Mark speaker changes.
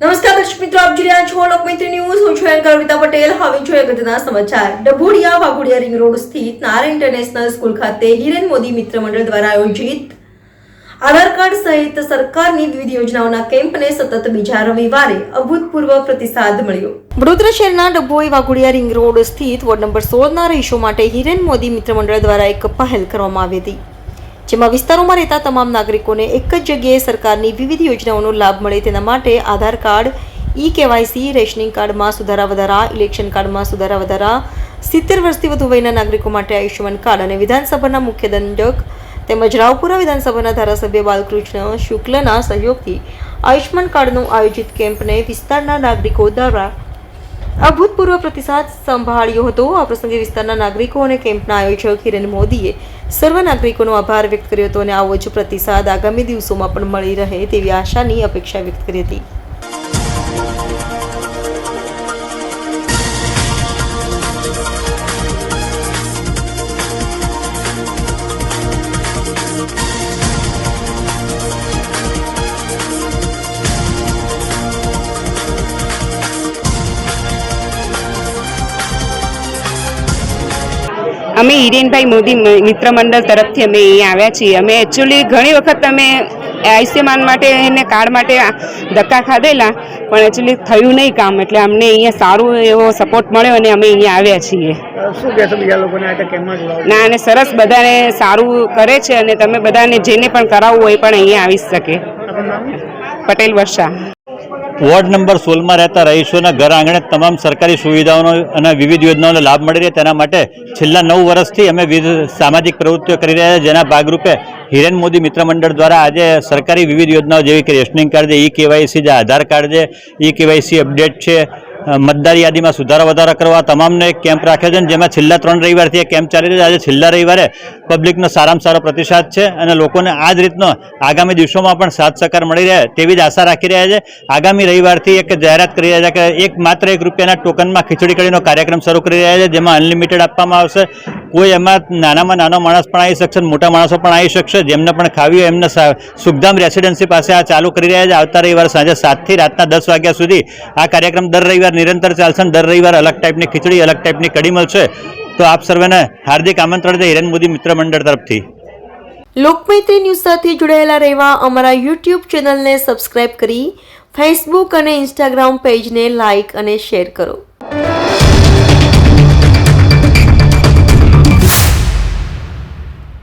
Speaker 1: જોઈ રહ્યા છો લોકમૈત્રી ન્યૂઝ. હું છું એન્કર કવિતા પટેલ. હવે જોઈએ અગત્યના સમાચાર. ડભોડિયા, વાઘોડિયા રિંગ રોડ સ્થિત નારાયણ ઇન્ટરનેશનલ સ્કૂલ ખાતે હિરેન મોદી મિત્ર મંડળ દ્વારા આયોજિત આધાર કાર્ડ સહિત સરકારની વિવિધ યોજનાઓના કેમ્પને સતત બીજા રવિવારે અભૂતપૂર્વ પ્રતિસાદ મળ્યો. વડોદરા શહેરના ડભોઈ, વાઘોડિયા રિંગ રોડ સ્થિત વોર્ડ નંબર સોળના રહીશો માટે હિરેન મોદી મિત્ર મંડળ દ્વારા એક પહેલ કરવામાં આવી હતી. જેમાં વિસ્તારોમાં રહેતા તમામ નાગરિકોને એક જ જગ્યાએ સરકારની વિવિધ યોજનાઓનો લાભ મળે તેના માટે Aadhaar card e KYC rationing કાર્ડમાં સુધારા વધારા, ઇલેક્શન કાર્ડમાં સુધારા વધારા, સિત્તેર વર્ષથી વધુ વયના નાગરિકો માટે આયુષ્યમાન કાર્ડ અને વિધાનસભાના મુખ્ય દંડક તેમજ રાવપુરા વિધાનસભાના ધારાસભ્ય બાલકૃષ્ણ શુક્લના સહયોગથી આયુષ્યમાન કાર્ડનું આયોજિત કેમ્પને વિસ્તારના નાગરિકો દ્વારા અભૂતપૂર્વ પ્રતિસાદ સંભાળ્યો હતો. આ પ્રસંગે વિસ્તારના નાગરિકો અને કેમ્પના આયોજક હિરેન મોદીએ સર્વ નાગરિકોનો આભાર વ્યક્ત કર્યો હતો અને આવો જ પ્રતિસાદ આગામી દિવસોમાં પણ મળી રહે તેવી આશાની અપેક્ષા વ્યક્ત કરી હતી.
Speaker 2: અમે હિરેનભાઈ મોદી મિત્ર મંડળ તરફથી અમે અહીંયા આવ્યા છીએ. અમે એકચ્યુઅલી ઘણી વખત અમે આયુષ્યમાન માટે એને કાર્ડ માટે ધક્કા ખાધેલા પણ એકચ્યુઅલી થયું નહીં કામ. એટલે અમને અહીંયા સારું એવો સપોર્ટ મળ્યો અને અમે અહીંયા આવ્યા છીએ.
Speaker 3: શું કહેશો બીજા લોકોને
Speaker 2: ના અને સરસ બધાને સારું કરે છે અને તમે બધાને જેને પણ કરાવવું હોય પણ અહીંયા આવી શકે. પટેલ વર્ષા.
Speaker 4: વોર્ડ નંબર સોળમાં રહેતા રહીશોના ઘર આંગણે તમામ સરકારી સુવિધાઓનો અને વિવિધ યોજનાઓનો લાભ મળી રહે તેના માટે છેલ્લા નવ વર્ષથી અમે વિવિધ સામાજિક પ્રવૃત્તિઓ કરી રહ્યા છે જેના ભાગરૂપે હિરેન મોદી મિત્ર મંડળ દ્વારા આજે સરકારી વિવિધ યોજનાઓ જેવી કે રેશનિંગ કાર્ડ છે ઈ કેવાયસી છે, આધાર કાર્ડ છે ઈ કેવાયસી અપડેટ છે મતદાર યાદીમાં સુધારા વધારા કરવા તમામને એક કેમ્પ રાખ્યો છે જેમાં છેલ્લા ત્રણ રવિવારથી એક કેમ્પ ચાલી રહ્યો છે. આજે છેલ્લા રવિવારે પબ્લિકનો સારામાં સારો પ્રતિસાદ છે અને લોકોને આ જ રીતનો આગામી દિવસોમાં પણ સાથ સહકાર મળી રહે તેવી જ આશા રાખી રહ્યા છે. આગામી રવિવારથી એક જાહેરાત કરી રહ્યા છે કે એક માત્ર એક રૂપિયાના ટોકનમાં ખીચડી કડીનો કાર્યક્રમ શરૂ કરી રહ્યા છે, જેમાં અનલિમિટેડ આપવામાં આવશે. કોઈ એમાં નાનામાં નાનો માણસ પણ આવી શકશે, મોટા માણસો પણ આવી શકશે, જેમને પણ ખાવી હોય એમને સુખધામ રેસિડેન્સી પાસે આ ચાલુ કરી રહ્યા છે. આવતા રવિવાર સાંજે સાતથી રાતના દસ વાગ્યા સુધી આ કાર્યક્રમ દર રવિવાર નિરંતર ચાલશે અને દર રવિવાર અલગ ટાઈપની ખીચડી, અલગ ટાઈપની કડી મળશે. તો આપ સર્વેને હાર્દિક આમંત્રણ છે હિરેન મોદી મિત્ર મંડળ તરફથી.
Speaker 1: લોકમૈત્રી ન્યૂઝ સાથે જોડાયેલા રહેવા અમારા યુટ્યુબ ચેનલને સબસ્ક્રાઇબ કરી ફેસબુક અને ઇન્સ્ટાગ્રામ પેજને લાઇક અને શેર કરો.